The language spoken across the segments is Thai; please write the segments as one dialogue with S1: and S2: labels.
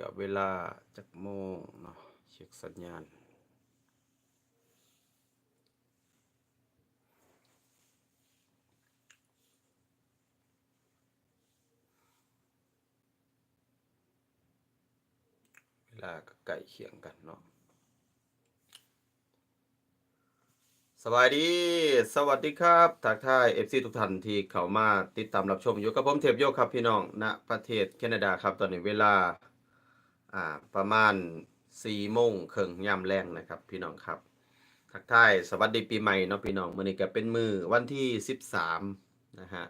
S1: กับเวลาจักโมงเนาะเช็คสัญญาณ เวลาก็ใกล้เคียงกันเนาะสวัสดี สวัสดีครับทักทาย FC ทุกท่านที่เข้ามาติดตามรับชมอยู่กับผมเทพโยกครับพี่น้องณประเทศแคนาดาครับตอนนี้เวลา อ่าประมาณ4โมงครึ่งยามแรงนะครับ พี่น้องครับ ทักทายสวัสดีปีใหม่เนาะพี่น้องมื้อนี้ก็เป็นมือวันที่13นะฮะ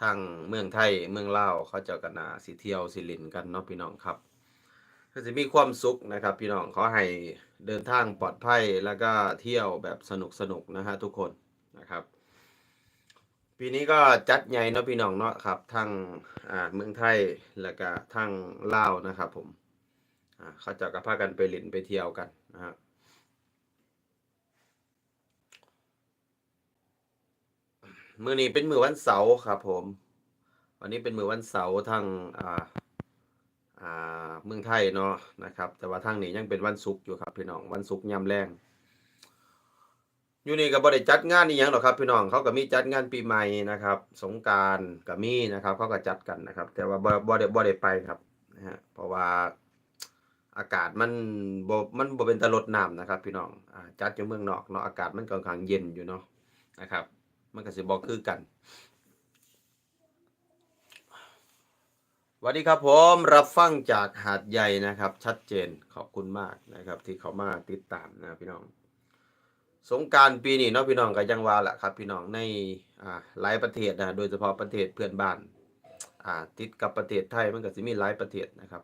S1: ทางเมืองไทยเมืองลาวเขาเจ้ากันนาสิเที่ยวสิลินกันเนาะพี่น้องครับก็จะมีความสุขนะครับพี่น้องขอให้เดินทางปลอดภัยแล้วก็เที่ยวแบบสนุกสนุกนะฮะทุกคนนะครับ ปีนี้ก็จัดใหญ่เนาะพี่น้องเนาะครับทั้งอ่าเมืองไทยแล้วก็ทั้งลาวนะครับผม เขาจะกระพากันไปเล่นไปเที่ยวกันนะฮะมือนี้เป็นมือวันเสาร์ครับผมวันนี้เป็นมือวันเสาร์ทั้งอ่าอ่าเมืองไทยเนาะนะครับ แต่ว่าทางนี้ยังเป็นวันศุกร์อยู่ครับพี่น้องวันศุกร์ยามแรงอยู่นี่ก็บ่ได้จัดงานนี่ยังหรอครับพี่น้องเขาก็มีจัดงานปีใหม่นะครับ สงกรารก็มีนะครับเขาก็จัดกันนะครับ แต่ว่าบ่บ่ได้บ่ได้ไปครับนะฮะเพราะว่า อากาศมันบมันบเป็นตะลดน้ำนะครับ พี่น้องอ่าจัดอยู่เมืองนอกเนาะอากาศมันค่อนข้างเย็นอยู่เนาะนะครับ มันก็สิบ่คือกันสวัสดีครับผมรับฟังจากหาดใหญ่นะครับ ชัดเจนขอบคุณมากนะครับ ที่เขามาติดตามนะพี่น้อง สงการปีนี้เนาะพี่น้องก็ยังว่าแหละครับ พี่น้องในอ่าหลายประเทศนะโดยเฉพาะประเทศเพื่อนบ้านอ่าติดกับประเทศไทยมันก็จะมีหลายประเทศนะครับ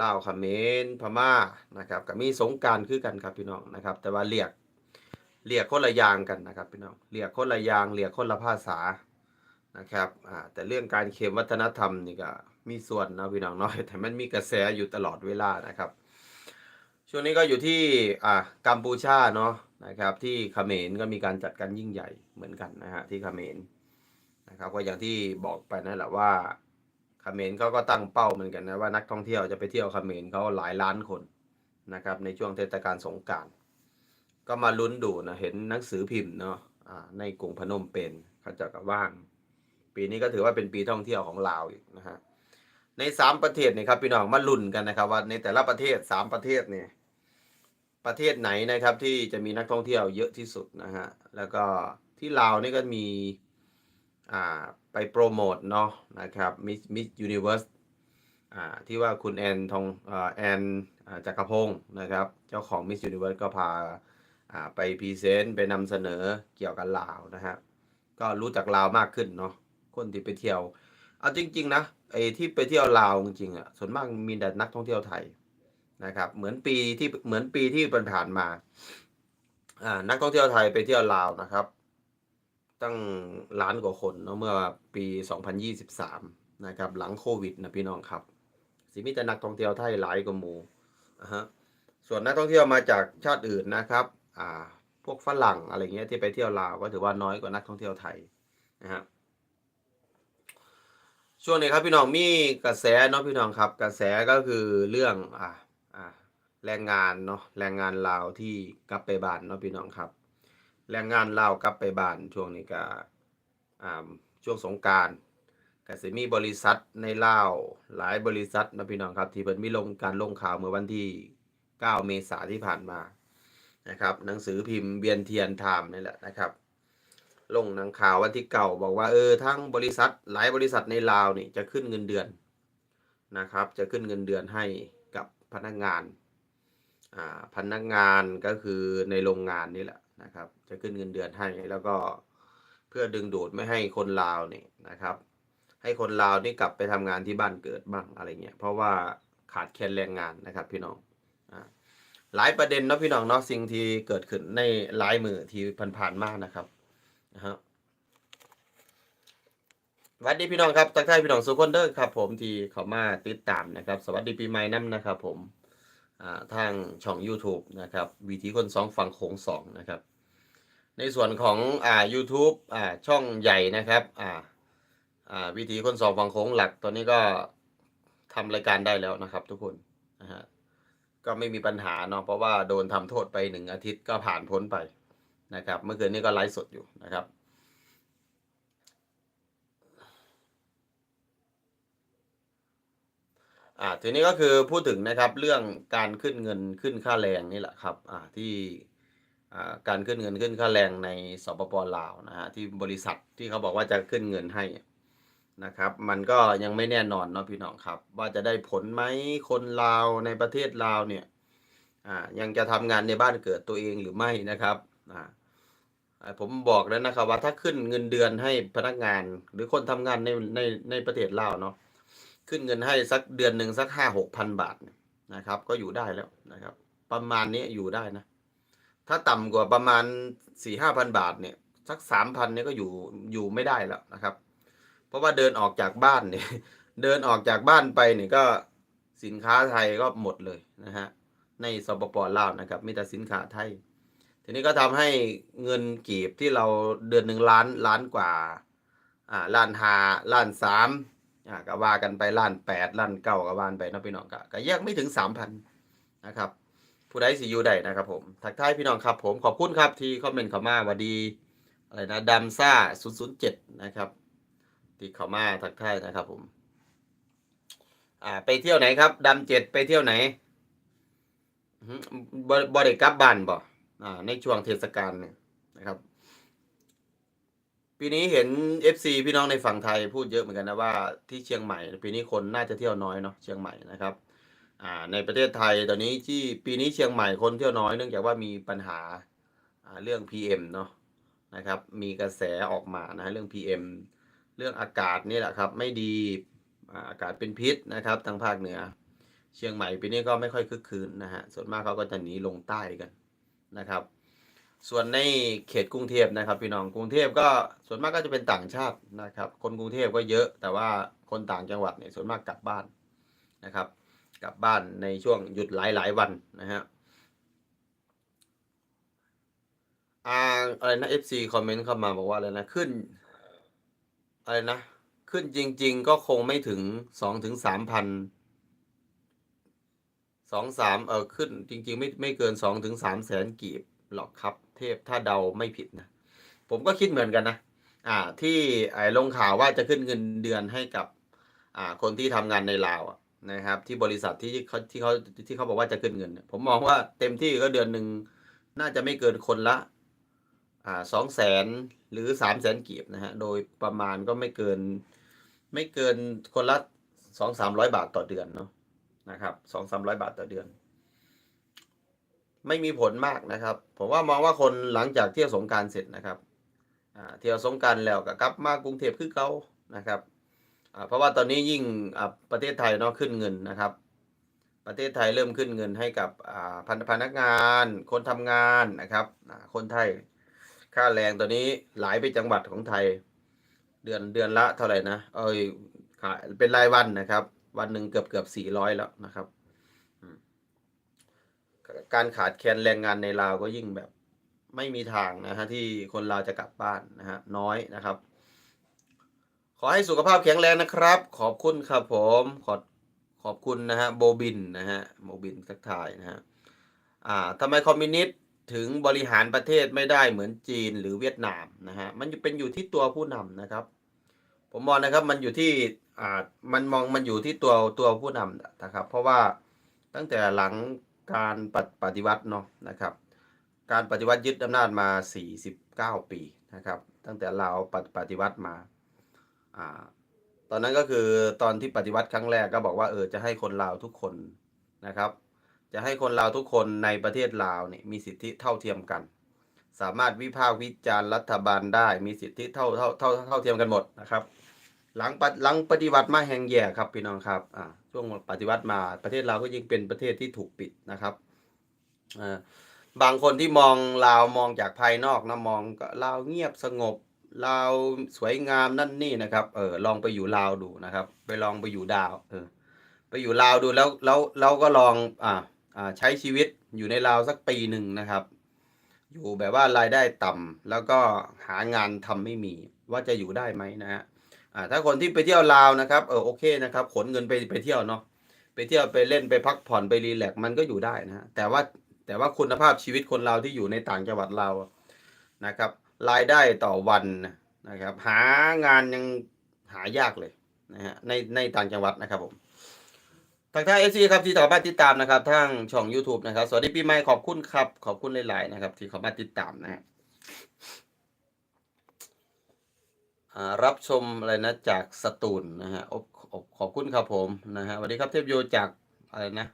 S1: ลาวเขมรพม่านะครับก็มีสงการคือกันครับพี่น้องนะครับ แต่ว่าเรียกเรียกคนละอย่างกันนะครับพี่น้องเรียกคนละอย่างเรียกคนละภาษานะครับอ่าแต่เรื่องการเข็มวัฒนธรรมนี่ก็มีส่วนนะพี่น้องเนาะแต่มันมีกระแสอยู่ตลอดเวลานะครับ ช่วงนี้ก็อยู่ที่อ่ากัมพูชาเนาะนะครับที่เขมรก็มีการจัดการยิ่งใหญ่เหมือนกันนะฮะที่เขมรนะครับก็อย่างที่บอกไปนั่นแหละว่า เขมรเขาก็ตั้งเป้าเหมือนกันนะว่านักท่องเที่ยวจะไปเที่ยวเขมรเขาหลายล้านคนนะครับในช่วงเทศกาลสงการก็มาลุ้นดูนะเห็นหนังสือพิมพ์เนาะในกรุงพนมเปญเขาจะก็ว่าง ปีนี้ก็ถือว่าเป็นปีท่องเที่ยวของลาวอีกนะฮะในสามประเทศนี่ครับพี่น้องมาลุ้นกันนะครับว่าในแต่ละประเทศสามประเทศเนี่ยประเทศไหนนะครับที่จะมีนักท่องเที่ยวเยอะที่สุดนะฮะแล้วก็ที่ลาวนี่ก็มี อ่าไปโปรโมทเนาะนะครับมิสมิสยูนิเวิร์สอ่าที่ว่าคุณแอนทองอ่าแอนจักรพงศ์นะครับ เจ้าของมิสยูนิเวิร์สก็พาอ่าไปพรีเซนต์ไปนำเสนอเกี่ยวกับลาวนะฮะก็รู้จักลาวมากขึ้นเนาะคนที่ไปเที่ยวเอาจริง ๆ นะไอ้ที่ไปเที่ยวลาวจริงๆอะส่วนมากมีแต่นักท่องเที่ยวไทยนะครับ เหมือนปีที่เหมือนปีที่ผ่านมาอ่านักท่องเที่ยวไทยไปเที่ยวลาวนะครับ ตั้งล้านกว่าคนเนาะเมื่อปี 2023 นะครับ หลังโควิดนะพี่น้องครับ สิมีแต่นักท่องเที่ยวไทยหลายกว่าหมู่ฮะส่วนนักท่องเที่ยวมาจากชาติอื่นนะครับอ่าพวกฝรั่งอะไรเงี้ยที่ไปเที่ยวลาวก็ถือว่าน้อยกว่านักท่องเที่ยวไทยนะฮะช่วงนี้ครับพี่น้องมีกระแสเนาะพี่น้องครับ กระแสก็คือเรื่องอ่าอ่าแรงงานเนาะแรงงานลาวที่กลับไปบ้านเนาะพี่น้องครับ แรงงานลาวกลับไปบ้านช่วงนี้ก็ช่วงสงการก็สิมีบริษัทในลาวหลายบริษัทนะพี่น้องครับ ที่เพิ่นมีลงการลงข่าวเมื่อวันที่ 9 เมษาที่ผ่านมานะครับ หนังสือพิมพ์เบียนเทียนไทม์นี่แหละนะครับ ลงหนังข่าววันที่เก่าบอกว่าเออทั้งบริษัทหลายบริษัทในลาวนี่จะขึ้นเงินเดือนนะครับ จะขึ้นเงินเดือนให้กับพนักงานอ่าพนักงานก็คือในโรงงานนี่แหละ นะครับ จะขึ้นเงินเดือนให้แล้วก็เพื่อดึงดูดไม่ให้คนลาวเนี่ยนะครับ ให้คนลาวนี่กลับไปทำงานที่บ้านเกิดบ้างอะไรเงี้ยเพราะว่าขาดแคลนแรงงานนะครับพี่น้องอ่าหลายประเด็นเนาะพี่น้องเนาะสิ่งที่เกิดขึ้นในหลายมือที่ผ่านๆมากนะครับนะฮะสวัสดีพี่น้องครับทักทายพี่น้องสุขคนเด้อครับ ผมที่เขามาติดตามนะครับ สวัสดีปีใหม่น้ำนะครับ ผมอ่าทางช่อง YouTube นะครับวิธีคนสองฝั่งโขงสองนะครับ ในส่วนของอ่า YouTube อ่าช่องใหญ่นะครับอ่าอ่าวิธีคนสองฝั่งโขงหลักตอนนี้ก็ทำรายการได้แล้วนะครับ ทุกคนนะฮะก็ไม่มีปัญหาเนาะเพราะว่าโดนทำโทษไปหนึ่งอาทิตย์ก็ผ่านพ้นไปนะครับ เมื่อคืนนี้ก็ไลฟ์สดอยู่นะครับอ่าทีนี้ก็คือพูดถึงนะครับเรื่องการขึ้นเงินขึ้นค่าแรงนี่แหละครับอ่าที่ การขึ้นเงินขึ้นค่าแรงในสปปลาวนะฮะที่บริษัทที่เขาบอกว่าจะขึ้นเงินให้นะครับ มันก็ยังไม่แน่นอนเนาะพี่น้องครับ ว่าจะได้ผลไหมคนลาวในประเทศลาวเนี่ยอ่ายังจะทำงานในบ้านเกิดตัวเองหรือไม่นะครับอ่าผมบอกแล้วนะครับว่าถ้าขึ้นเงินเดือนให้พนักงานหรือคนทำงานในในในประเทศลาวเนาะขึ้นเงินให้สักเดือนหนึ่งสักห้าหกพันบาทนะครับ ก็อยู่ได้แล้วนะครับ ประมาณนี้อยู่ได้นะ ถ้าต่ำกว่าประมาณสี่ห้าพันบาทเนี่ยสักสามพันเนี่ยก็อยู่อยู่ไม่ได้แล้วนะครับ เพราะว่าเดินออกจากบ้านเนี่ยเดินออกจากบ้านไปเนี่ยก็สินค้าไทยก็หมดเลยนะฮะในสปปลาวนะครับมีแต่สินค้าไทย ทีนี้ก็ทำให้เงินกีบที่เราเดือนหนึ่งล้านล้านกว่าอ่าล้านหาล้านสามอ่าก็ว่ากันไปล้านแปดล้านเก้าก็ว่านไปนะพี่น้องก็ก็แยกไม่ถึงสามพันนะครับ ผู้ใดสิอยู่ได้นะครับผม ทักทายพี่น้องครับผมขอบคุณครับที่คอมเมนต์เข้ามาวัดดีอะไรนะดัมซ่าศูนย์ศูนย์เจ็ดนะครับที่เข้ามาทักทายนะครับผม อ่าไปเที่ยวไหนครับดัมเจ็ดไปเที่ยวไหนบอบริกลับบ้านบ่อ่า ในช่วงเทศกาลเนี่ยนะครับ ปีนี้เห็น FC พี่น้องในฝั่งไทยพูดเยอะเหมือนกันนะว่าที่เชียงใหม่ ปีนี้คนน่าจะเที่ยวน้อยเนาะเชียงใหม่นะครับ อ่าในประเทศไทยตอนนี้ที่ปีนี้เชียงใหม่คนเที่ยวน้อยเนื่องจากว่ามีปัญหาอ่าเรื่อง PM เนาะนะครับมีกระแสออกมานะเรื่อง PM เรื่องอากาศนี่แหละครับไม่ดีอ่าอากาศเป็นพิษนะครับทางภาคเหนือ เชียงใหม่ปีนี้ก็ไม่ค่อยคึกคืนนะฮะส่วนมากเขาก็จะหนีลงใต้กันนะครับ ส่วนในเขตกรุงเทพนะครับพี่น้องกรุงเทพก็ส่วนมากก็จะเป็นต่างชาตินะครับ คนกรุงเทพก็เยอะ แต่ว่าคนต่างจังหวัดเนี่ยส่วนมากกลับบ้านนะครับ กลับบ้านในช่วงหยุดหลายหลายวันนะฮะอ่าอะไรนะ FC คอมเมนต์เข้ามาบอกว่าอะไรนะขึ้น อะไรนะ ขึ้นจริง ๆ ก็คงไม่ถึงสองถึงสามพันสองสามเออขึ้นจริง ๆ ไม่ไม่เกินสองถึงสามแสนกีบหรอกครับ เทพถ้าเดาไม่ผิดนะ ผมก็คิดเหมือนกันนะอ่า ที่ไอ้ลงข่าวว่าจะขึ้นเงินเดือนให้กับ อ่า คนที่ทำงานในลาวอะ นะครับ ที่บริษัทที่เขาที่เขาที่เขาบอกว่าจะขึ้นเงิน ผมมองว่าเต็มที่ก็เดือนหนึ่งน่าจะไม่เกินคนละอ่าสองแสนหรือสามแสนกีบนะฮะโดยประมาณก็ไม่เกิน ไม่เกินคนละสองสามร้อยบาทต่อเดือนเนาะนะครับสองสามร้อยบาทต่อเดือน ไม่มีผลมากนะครับ ผมว่ามองว่าคนหลังจากเที่ยวสงการเสร็จนะครับเที่ยวสงการแล้วก็กลับมากรุงเทพคือเก่านะครับ เพราะว่าตอนนี้ยิ่งอ่าประเทศไทยเนาะขึ้นเงินนะครับ ประเทศไทยเริ่มขึ้นเงินให้กับอ่าพนพนักงาน คนทำงานนะครับคนไทยค่าแรงตอนนี้หลายไปจังหวัดของไทย เดือนเดือนละเท่าไหร่นะเอ้ยขายเป็นรายวันนะครับ วันหนึ่งเกือบเกือบสี่ร้อยแล้วนะครับ การขาดแคลนแรงงานในลาวก็ยิ่งแบบไม่มีทางนะฮะที่คนลาวจะกลับบ้านนะฮะน้อยนะครับ ขอให้สุขภาพแข็งแรงนะครับ ขอบคุณครับผมขอขอบคุณนะฮะโบบินนะฮะโบบินทักทายนะฮะอ่าทำไมคอมมิวนิสต์ถึงบริหารประเทศไม่ได้เหมือนจีนหรือเวียดนามนะฮะมันเป็นอยู่ที่ตัวผู้นำนะครับ ผมมองนะครับมันอยู่ที่อ่ามันมองมันอยู่ที่ตัวตัวผู้นำนะครับ เพราะว่าตั้งแต่หลังการปฏิปฏิวัติเนาะนะครับ การปฏิวัติยึดอำนาจมา 49 ปีนะครับ ตั้งแต่เราปปฏิวัติมา อ่า ตอนนั้นก็คือตอนที่ปฏิวัติครั้งแรกก็บอกว่าเออจะให้คนลาวทุกคนนะครับ จะให้คนลาวทุกคนในประเทศลาวเนี่ยมีสิทธิเท่าเทียมกัน สามารถวิพากษ์วิจารณ์รัฐบาลได้มีสิทธิเท่าเท่าเท่าเท่าเทียมกันหมดนะครับ หลังปหลังปฏิวัติมาแห่งแย่ครับพี่น้องครับอ่าช่วงปฏิวัติมาประเทศลาวก็ยิ่งเป็นประเทศที่ถูกปิดนะครับอ่าบางคนที่มองลาวมองจากภายนอกนะมองก็ลาวเงียบสงบ ลาวสวยงามนั่นนี่นะครับ เออลองไปอยู่ลาวดูนะครับ ไปลองไปอยู่ดาว เออ ไปอยู่ลาวดูแล้วแล้วเราก็ลองอ่าอ่าใช้ชีวิตอยู่ในลาวสักปีหนึ่งนะครับ อยู่แบบว่ารายได้ต่ำแล้วก็หางานทำไม่มีว่าจะอยู่ได้ไหมนะฮะอ่าถ้าคนที่ไปเที่ยวลาวนะครับเออโอเคนะครับ ขนเงินไปไปเที่ยวเนาะไปเที่ยวไปเล่นไปพักผ่อนไปรีแลกมันก็อยู่ได้นะฮะแต่ว่าแต่ว่าคุณภาพชีวิตคนลาวที่อยู่ในต่างจังหวัดลาวนะครับ รายได้ต่อวันนะครับ หางานยังหายากเลยนะฮะในในต่างจังหวัดนะครับผมทางท่าเอซีครับที่ต่อมาติดตามนะครับทางช่อง YouTube นะครับ สวัสดีปีใหม่ขอบคุณครับ ขอบคุณหลาย ๆ นะครับ ที่เข้ามาติดตามนะฮะรับชมอะไรนะจากสตูลนะฮะอบอบขอบคุณครับผมนะฮะสวัสดีครับเทพโยจากอะไรนะ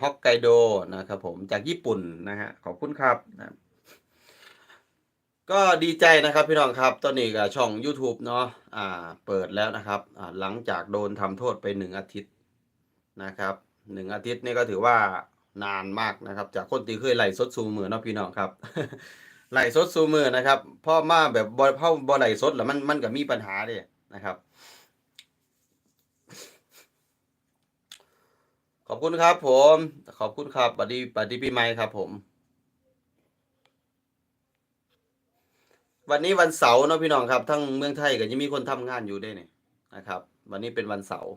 S1: ฮอกไกโดนะครับผมจากญี่ปุ่นนะฮะขอบคุณครับนะ ก็ดีใจนะครับพี่น้องครับ ตอนนี้ก็ช่อง YouTube เนาะอ่าเปิดแล้วนะครับอ่าหลังจากโดนทำโทษไปหนึ่งอาทิตย์นะครับหนึ่งอาทิตย์นี่ก็ถือว่านานมากนะครับ จากคนที่เคยไล่สดซูมือเนาะพี่น้องครับไหลฟ์สดซูมือนะครับพ่อมาแบบบอเข้าบอไหลฟ์สดแล้วมันมันก็มีปัญหาเด้นะครับ ขอบคุณครับผม ขอบคุณครับบัดดีบัดดีปีใหม่ครับผม วันนี้วันเสาร์เนาะพี่น้องครับทั้งเมืองไทยก็ยังมีคนทำงานอยู่ด้วยเนี่ยนะครับ วันนี้เป็นวันเสาร์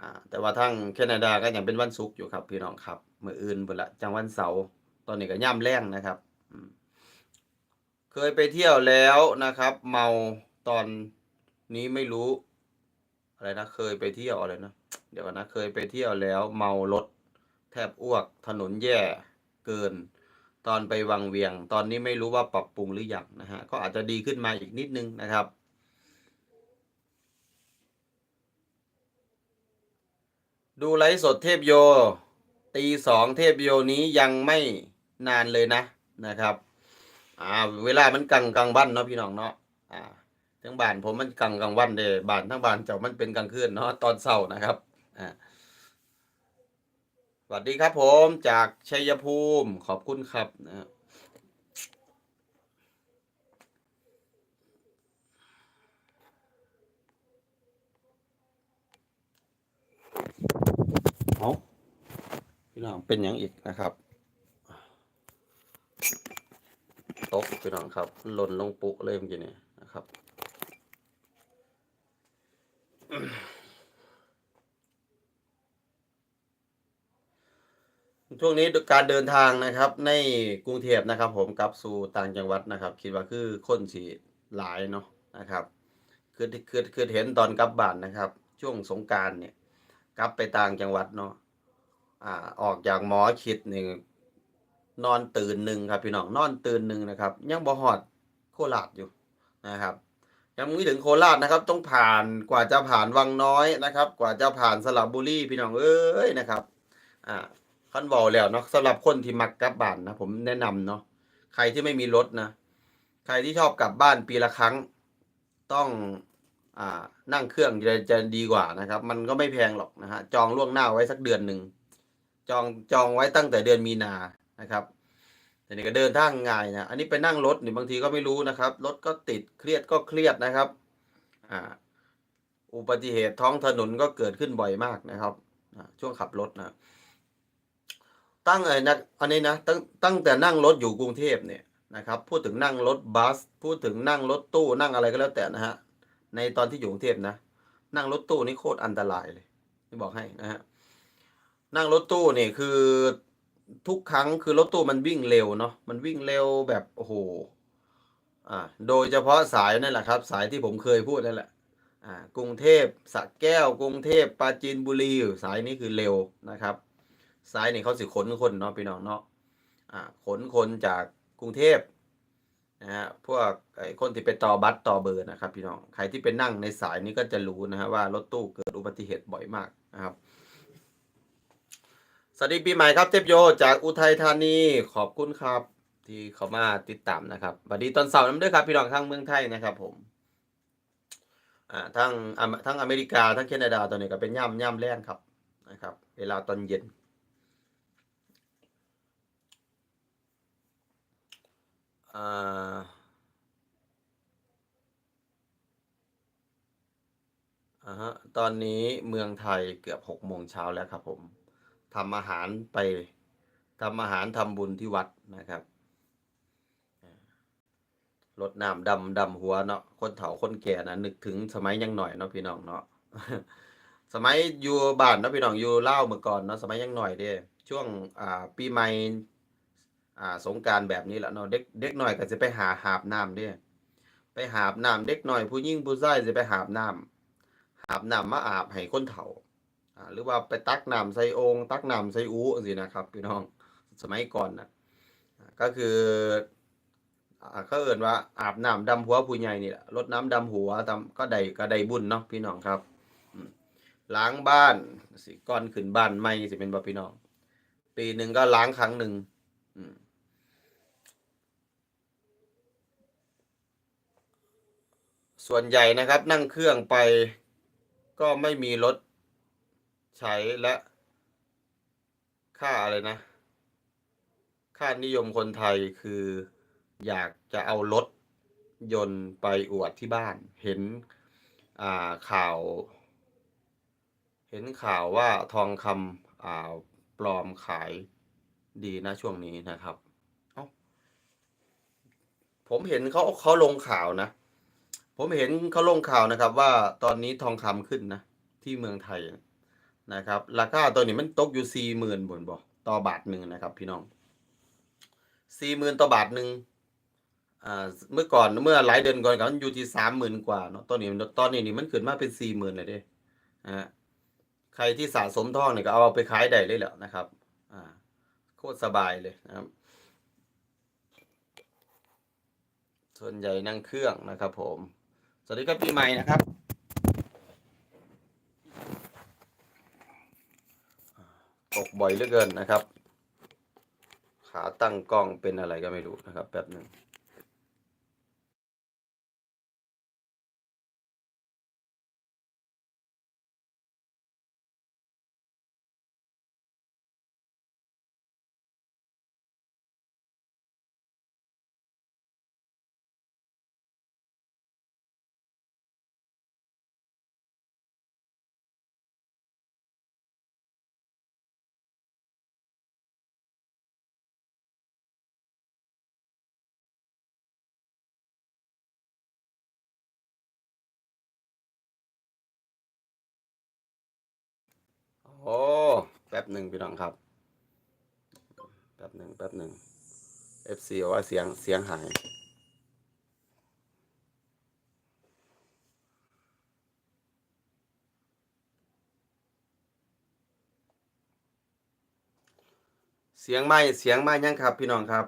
S1: อ่าแต่ว่าทั้งแคนาดาก็ยังเป็นวันศุกร์อยู่ครับ พี่น้องครับมื้ออื่นเวละจังวันเสาร์ตอนนี้ก็ย่ำแรงนะครับเคยไปเที่ยวแล้วนะครับ เมาตอนนี้ไม่รู้อะไรนะเคยไปเที่ยวอะไรนะเดี๋ยวก่อนนะเคยไปเที่ยวแล้ว เมารถแทบอ้วกถนนแย่เกิน ตอนไปวังเวียง ตอนนี้ไม่รู้ว่าปรับปรุงหรือยังนะฮะก็อาจจะดีขึ้นมาอีกนิดนึงนะครับ ดูไลฟ์สดเทพโย ตีสองเทพโยนี้ยังไม่นานเลยนะนะครับอ่าเวลามันกลางกลางวันเนาะพี่น้องเนาะอ่าทั้งบ้านผมมันกลางกลางวันเด้บ้านทั้งบ้านเจ้ามันเป็นกลางคืนเนาะตอนเช้านะครับอ่า วัสดีครับผมจากชัยภูมิขอบคุณครับนะเอาพี่น้องเป็นอย่างอีกนะครับตกพี่น้องครับหล่นลงปุเลยเมื่อกี้เนี่ยนะครับ ช่วงนี้การเดินทางนะครับในกรุงเทพนะครับผมกับสู่ต่างจังหวัดนะครับ คิดว่าคือคนสีหลายเนาะนะครับคือคือคือเห็นตอนกลับบ้านนะครับ ช่วงสงการเนี่ยกลับไปต่างจังหวัดเนาะอ่าออกจากหมอชิดหนี่งนอนตื่นหนึ่งครับพี่น้องนอนตื่นหนึ่งนะครับ ยังบ่ฮอดโคราชอยู่นะครับ ยังไม่ถึงโคราชนะครับ ต้องผ่านกว่าจะผ่านวังน้อยนะครับ กว่าจะผ่านสระบุรีพี่น้องเอ้ยนะครับ อ่า คันบอกแล้วเนาะสำหรับคนที่มักกลับบ้านนะผมแนะนำเนาะใครที่ไม่มีรถนะ ใครที่ชอบกลับบ้านปีละครั้ง ต้องอ่านั่งเครื่องจะจะดีกว่านะครับ มันก็ไม่แพงหรอกนะฮะจองล่วงหน้าไว้สักเดือนหนึ่งจองจองไว้ตั้งแต่เดือนมีนานะครับแต่นี่ก็เดินทางง่ายนะอันนี้ไปนั่งรถนี่บางทีก็ไม่รู้นะครับรถก็ติดเครียดก็เครียดนะครับอ่าอุบัติเหตุท้องถนนก็เกิดขึ้นบ่อยมากนะครับช่วงขับรถนะ ตั้งไอ้นะอันนี้นะตั้งตั้งแต่นั่งรถอยู่กรุงเทพเนี่ยนะครับ พูดถึงนั่งรถบัส พูดถึงนั่งรถตู้นั่งอะไรก็แล้วแต่นะฮะในตอนที่อยู่กรุงเทพนะ นั่งรถตู้นี่โคตรอันตรายเลยที่บอกให้นะฮะนั่งรถตู้นี่คือทุกครั้งคือรถตู้มันวิ่งเร็วเนาะมันวิ่งเร็วแบบโอ้โหอ่าโดยเฉพาะสายนั่นแหละครับ สายที่ผมเคยพูดนั่นแหละอ่ากรุงเทพสระแก้วกรุงเทพปราจีนบุรีสายนี้คือเร็วนะครับ สายนี่เขาสิขนคนเนาะพี่น้องเนาะอ่าขนคนจากกรุงเทพนะฮะพวกไอ้คนที่ไปต่อบัสต่อเบอร์นะครับพี่น้องใครที่ไปนั่งในสายนี้ก็จะรู้นะฮะว่ารถตู้เกิดอุบัติเหตุบ่อยมากนะครับสวัสดีปีใหม่ครับเทพโยจากอุทัยธานีขอบคุณครับ ที่เขามาติดตามนะครับสวัสดีตอนเสาร์น้ำด้วยครับพี่น้องทั้งเมืองไทยนะครับผมอ่าทั้งอเมทั้งอเมริกาทั้งแคนาดาตอนนี้ก็เป็นย่ำย่ำแรงครับนะครับ เวลาตอนเย็น อ่าฮะตอนนี้เมืองไทยเกือบหกโมงเช้าแล้วครับผมทำอาหารไปทำอาหารทำบุญที่วัดนะครับรดน้ำดำดำหัวเนาะคนเฒ่าคนแก่นะนึกถึงสมัยยังหน่อยเนาะพี่น้องเนาะสมัยอยู่บ้านเนาะพี่น้องอยู่ลาเมื่อก่อนเนาะสมัยยังหน่อยเด้ช่วงอ่าปีใหม่ อ่าสงกานต์แบบนี้แหละเนาะเด็กเด็กหน้อยก็จะไปหาหาบน้ำเด้ไปหาบน้ำเด็กหน้อยผู้หญิงผู้ชายสิไปหาบน้ำหาบน้ำมาอาบให้คนเฒ่าอ่าหรือว่าไปตักน้ำใส่องตักน้ำใส่อูจังซี่นะครับพี่น้องสมัยก่อนนะอ่าก็คืออ่าเขาเอิ้นว่าอาบน้ำดำหัวผู้ใหญ่นี่แหละรดน้ำดำหัวตาก็ได้ก็ได้บุญเนาะพี่น้องครับล้างบ้านสิก่อนขึ้นบ้านใหม่สิเป็นบ่พี่น้อง ปีหนึ่งก็ล้างครั้งหนึ่งอืม ส่วนใหญ่นะครับนั่งเครื่องไปก็ไม่มีรถใช้และค่าอะไรนะ ค่านิยมคนไทยคืออยากจะเอารถยนต์ไปอวดที่บ้าน เห็นอ่าข่าว เห็นข่าวว่าทองคำอ่าปลอมขายดีนะช่วงนี้นะครับ ผมเห็นเขาเขาลงข่าวนะ ผมเห็นเขาลงข่าวนะครับว่าตอนนี้ทองคำขึ้นนะ ที่เมืองไทยนะครับ ราคาตัวนี้มันตกอยู่สี่หมื่นบนบ่ต่อบาทหนึ่งนะครับ พี่น้องสี่หมื่นต่อบาทหนึ่งเมื่อก่อนเมื่อหลายเดือนก่อนก็มันอยู่ที่สามหมื่นกว่าเนาะตอนนี้ตอนนี้นี่มันขึ้นมาเป็นสี่หมื่นเลยเด้นะฮะใครที่สะสมทองเนี่ยก็เอาไปขายได้เลยแหละนะครับ อ่า โคตรสบายเลยนะครับ ส่วนใหญ่นั่งเครื่องนะครับผม วัสดีครับปีใหม่นะครับ ตกบ่อยเหลือเกินนะครับ ขาตั้งกล้องเป็นอะไรก็ไม่รู้นะครับแป๊บหนึ่ง โอ้แป๊บหนึ่งพี่น้องครับ แป๊บหนึ่งแป๊บหนึ่ง FC บอกว่าเสียงเสียงหายเสียงไม่เสียงไม่ยังครับ พี่น้องครับ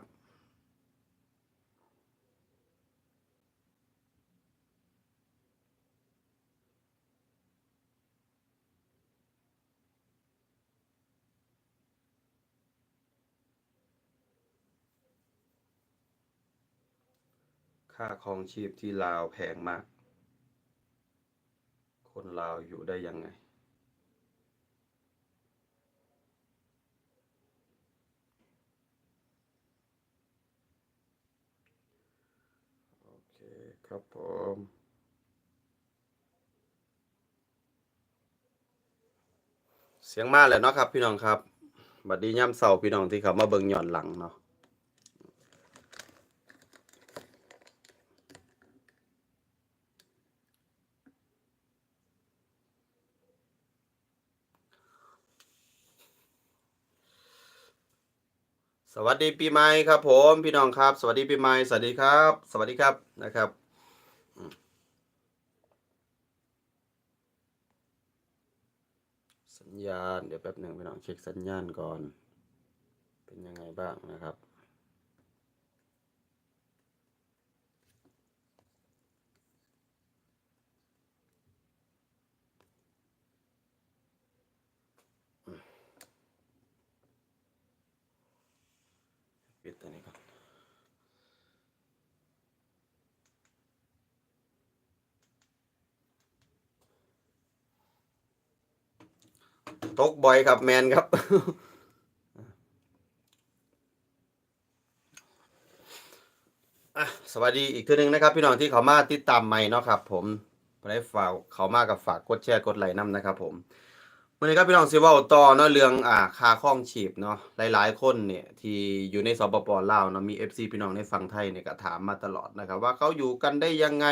S1: ค่าครองชีพที่ลาวแพงมาก คนลาวอยู่ได้ยังไง โอเคครับผมเสียงมาแล้วเนาะครับพี่น้องครับ บัดนี้ย่ำเสาพี่น้องที่เขามาเบิ่งย้อนหลังเนาะ ส วัสดีปีใหม่ครับ ผมพี่น้องครับ สวัสดีปีใหม่สวัสดีครับ สวัสดีครับนะครับสัญญาณเดี๋ยวแป๊บหนึ่งพี่น้องเช็คสัญญาณก่อน เป็นยังไงบ้างนะครับ ตัวนี้ก่อนตกบ่อยครับแมนครับอะสวัสดีอีกทีหนึ่งนะครับ พี่น้องที่เขามาติดตามใหม่เนาะครับ ผมได้ฝากเขามากับฝากกดแชร์กดไลค์น้ำนะครับ ผม มื่อนี้ครับพี่น้องสิเว้าต่อเนาะเรื่องอ่าค่าครองชีพเนาะหลาย ๆ คนเนี่ยที่อยู่ในสปปลาวเนาะมี FC พี่น้องในฝั่งไทยเนี่ยก็ถามมาตลอดนะครับ ว่าเขาอยู่กันได้ยังไง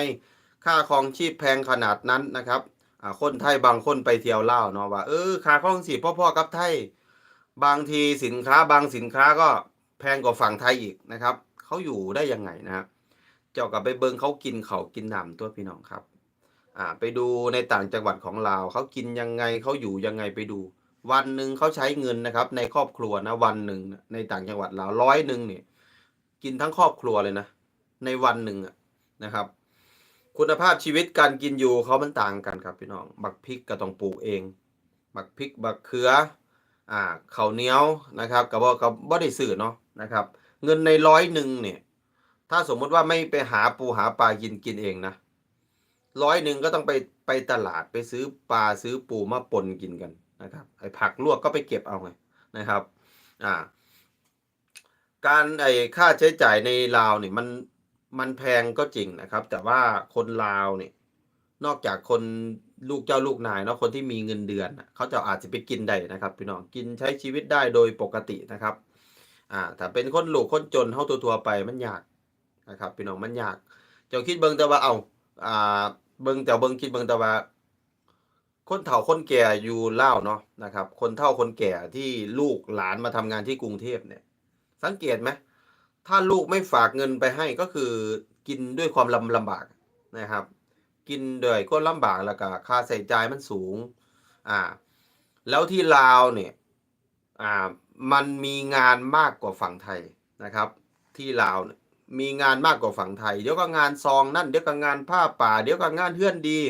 S1: ค่าครองชีพแพงขนาดนั้นนะครับอ่าคนไทยบางคนไปเที่ยวลาวเนาะว่าเออค่าครองชีพพ่อๆกับไทย บางทีสินค้าบางสินค้าก็แพงกว่าฝั่งไทยอีกนะครับเขาอยู่ได้ยังไงนะครับเจ้ากับไปเบิงเขากินเขากินน้ำตัวพี่น้องครับ อ่าไปดูในต่างจังหวัดของลาวเขากินยังไงเขาอยู่ยังไงไปดู วันหนึ่งเขาใช้เงินนะครับ ในครอบครัวนะวันหนึ่งในต่างจังหวัดลาวร้อยหนึ่งเนี่ยกินทั้งครอบครัวเลยนะ ในวันหนึ่งนะครับ คุณภาพชีวิตการกินอยู่เขามันต่างกันครับพี่น้องบักพริกก็ต้องปลูกเองบักพริกบักเขืออ่าข้าวเหนียวนะครับกับว่ากับบ่ได้ซื้อเนาะนะครับ เงินในร้อยหนึ่งเนี่ยถ้าสมมติว่าไม่ไปหาปูหาปลากินกินเองนะ ร้อยหนึ่งก็ต้องไปไปตลาดไปซื้อปลาซื้อปูมาปนกินกันนะครับไอ้ผักลวกก็ไปเก็บเอาไงนะครับอ่าการไอ้ค่าใช้จ่ายในลาวเนี่ยมันมันแพงก็จริงนะครับ แต่ว่าคนลาวเนี่ยนอกจากคนลูกเจ้าลูกนายเนาะคนที่มีเงินเดือนเขาจะอาจจะไปกินได้นะครับพี่น้องกินใช้ชีวิตได้โดยปกตินะครับอ่าถ้าเป็นคนหลูกคนจนเท่าตัวๆไปมันยากนะครับพี่น้องมันยากเจ้าคิดเบิ่งแต่ว่าเอา อ่า เบิ่งแต่เบิ่งคิดเบิ่งแต่ว่า คนเฒ่าคนแก่อยู่ลาวเนาะนะครับ คนเฒ่าคนแก่ที่ลูกหลานมาทำงานที่กรุงเทพเนี่ย สังเกตไหมถ้าลูกไม่ฝากเงินไปให้ก็คือกินด้วยความลำลำบากนะครับ กินด้วยก็ลำบากแล้วก็ค่าใช้จ่ายมันสูง อ่า แล้วที่ลาวเนี่ยอ่ามันมีงานมากกว่าฝั่งไทยนะครับ ที่ลาวเนี่ย มีงานมากกว่าฝั่งไทย เดี๋ยวก็งานซองนั่นเดี๋ยวก็งานผ้าป่า เดี๋ยวก็งานเฮื่อนดี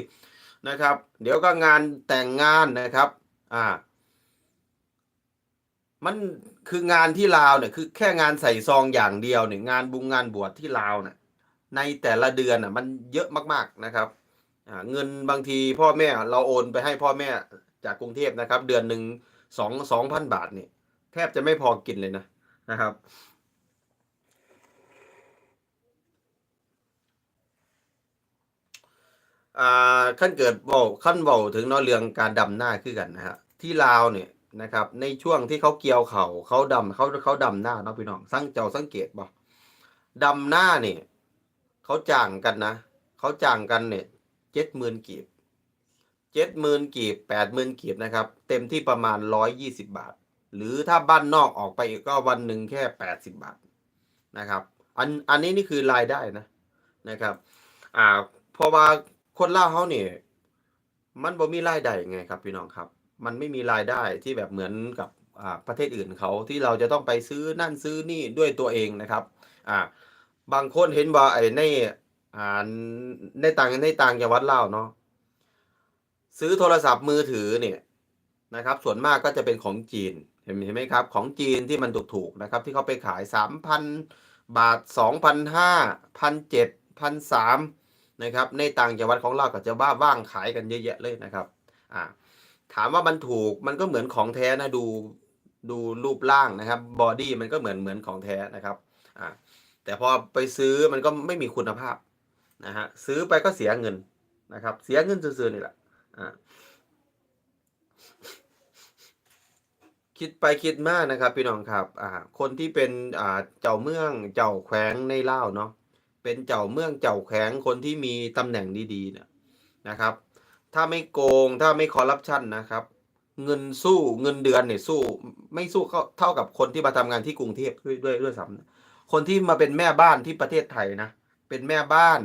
S1: นะครับ เดี๋ยวก็งานแต่งงานนะครับอ่ามันคืองานที่ลาวเนี่ยคือแค่งานใส่ซองอย่างเดียวเนี่ยงานบุงงานบวชที่ลาวเนี่ยในแต่ละเดือนอะมันเยอะมากๆนะครับอ่าเงินบางทีพ่อแม่เราโอนไปให้พ่อแม่จากกรุงเทพนะครับ เดือนหนึ่งสองสองพันบาทเนี่ยแทบจะไม่พอกินเลยนะนะครับ อ่าขั้นเกิดเว้าขั้นเว้าถึงนาะเรื่องการดำหน้าคือกันนะฮะที่ลาวเนี่ยนะครับ ในช่วงที่เขาเกี่ยวเขาเขาดำเขาเขาดำหน้าเนาะพี่น้องสังเจ้าสังเกตบ่ดำหน้าเนี่ยเขาจ้างกันนะเขาจ้างกันเนี่ยเจ็ดหมื่นกีบเจ็ดหมื่นกีบแปดหมื่นกีบนะครับ เต็มที่ประมาณร้อยยี่สิบบาท หรือถ้าบ้านนอกออกไปอีกก็วันหนึ่งแค่แปดสิบบาทนะครับ อันอันนี้นี่คือรายได้นะนะครับ อ่าเพราะว่า คนล่าเขาเนี่ยมันบ่มีรายได้ไงครับพี่น้องครับ มันไม่มีรายได้ที่แบบเหมือนกับประเทศอื่นเขาที่เราจะต้องไปซื้อนั่นซื้อนี่ด้วยตัวเองนะครับอ่าบางคนเห็นว่าไอ้ในอ่าในต่างในต่างจังหวัดเล่าเนาะซื้อโทรศัพท์มือถือเนี่ยนะครับ ส่วนมากก็จะเป็นของจีนเห็นเห็นไหมครับ ของจีนที่มันถูกๆนะครับ ที่เขาไปขายสามพันบาทสองพันห้าพันเจ็ดพันสาม นะครับในต่างจังหวัดของเราก็จะว่าว่างขายกันเยอะแยะเลยนะครับอ่าถามว่ามันถูกมันก็เหมือนของแท้นะดูดูรูปร่างนะครับบอดี้มันก็เหมือนเหมือนของแท้นะครับอ่าแต่พอไปซื้อมันก็ไม่มีคุณภาพนะฮะซื้อไปก็เสียเงินนะครับ เสียเงินซื่อๆนี่แหละอ่าคิดไปคิดมากนะครับพี่น้องครับอ่าคนที่เป็นอ่าเจ้าเมืองเจ้าแขวงในเลาเนาะ เป็นเจ้าเมืองเจ้าแขวงคนที่มีตำแหน่งดีๆเนี่ยนะครับ ถ้าไม่โกงถ้าไม่คอร์รัปชันนะครับ เงินสู้เงินเดือนเนี่ยสู้ไม่สู้เข้าเท่ากับคนที่มาทำงานที่กรุงเทพด้วยด้วยด้วยซ้ำคนที่มาเป็นแม่บ้านที่ประเทศไทยนะเป็นแม่บ้าน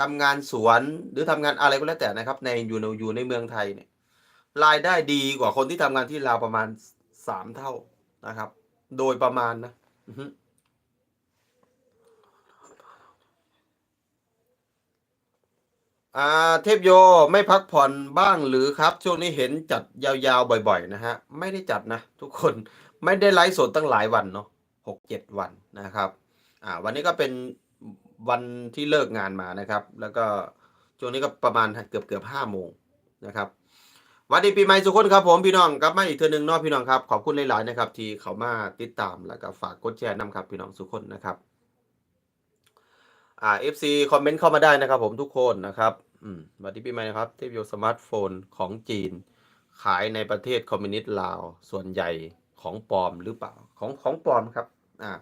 S1: ทำงานสวนหรือทำงานอะไรก็แล้วแต่นะครับ ในอยู่ในอยู่ในเมืองไทยเนี่ยรายได้ดีกว่าคนที่ทำงานที่ลาวประมาณสามเท่านะครับ โดยประมาณนะอือฮึ อ่าเทพโยไม่พักผ่อนบ้างหรือครับ ช่วงนี้เห็นจัดยาวๆบ่อยๆนะฮะ ไม่ได้จัดนะ ทุกคนไม่ได้ไลฟ์สดตั้งหลายวันเนาะหกเจ็ดวันนะครับอ่าวันนี้ก็เป็นวันที่เลิกงานมานะครับ แล้วก็ช่วงนี้ก็ประมาณเกือบเกือบห้าโมงนะครับวันดีปีใหม่ทุกคนครับผมพี่น้องกลับมาอีกเทือนึงเนาะพี่น้องครับขอบคุณหลายๆนะครับที่เขามาติดตามแล้วก็ฝากกดแชร์นำครับพี่น้องทุกคนนะครับ อ่า FC คอมเมนต์เข้ามาได้นะครับผมทุกคนนะครับอืมสวัสดีปีใหม่นะครับเทพโยสมาร์ทโฟนของจีน ขายในประเทศคอมมิวนิสต์ลาว ส่วนใหญ่ของปลอมหรือเปล่าของของปลอมครับ อ่า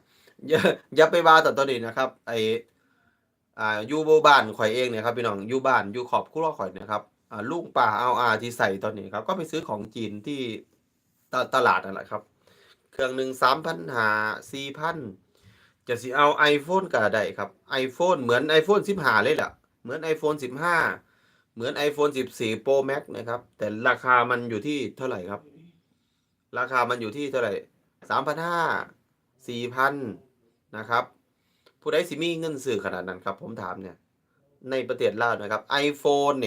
S1: อย่าอย่าไปว่าแต่ตอนนี้นะครับไออ่าอยู่บบ้านข่อยเองเนี่ยครับพี่น้องอยู่บ้านอยู่ขอบครัวข่อยนะครับอ่าลุงป้าเอาอาที่ใส่ตอนนี้ครับ ก็ไปซื้อของจีนที่ตตลาดนั่นแหละครับ เครื่องหนึ่งสามพันหาสี่พัน จะสิเอา iPhone ก็ได้ครับ iPhone เหมือน iPhone 15 เลยแหละเหมือน iPhone 15 เหมือน iPhone 14 Pro Max นะครับ แต่ราคามันอยู่ที่เท่าไหร่ครับ ราคามันอยู่ที่เท่าไหร่สามพันห้าสี่พันนะครับ ผู้ใดสิมีเงินซื้อขนาดนั้นครับ ผมถามเนี่ย ในประเทศลาวนะครับ iPhone เนี่ย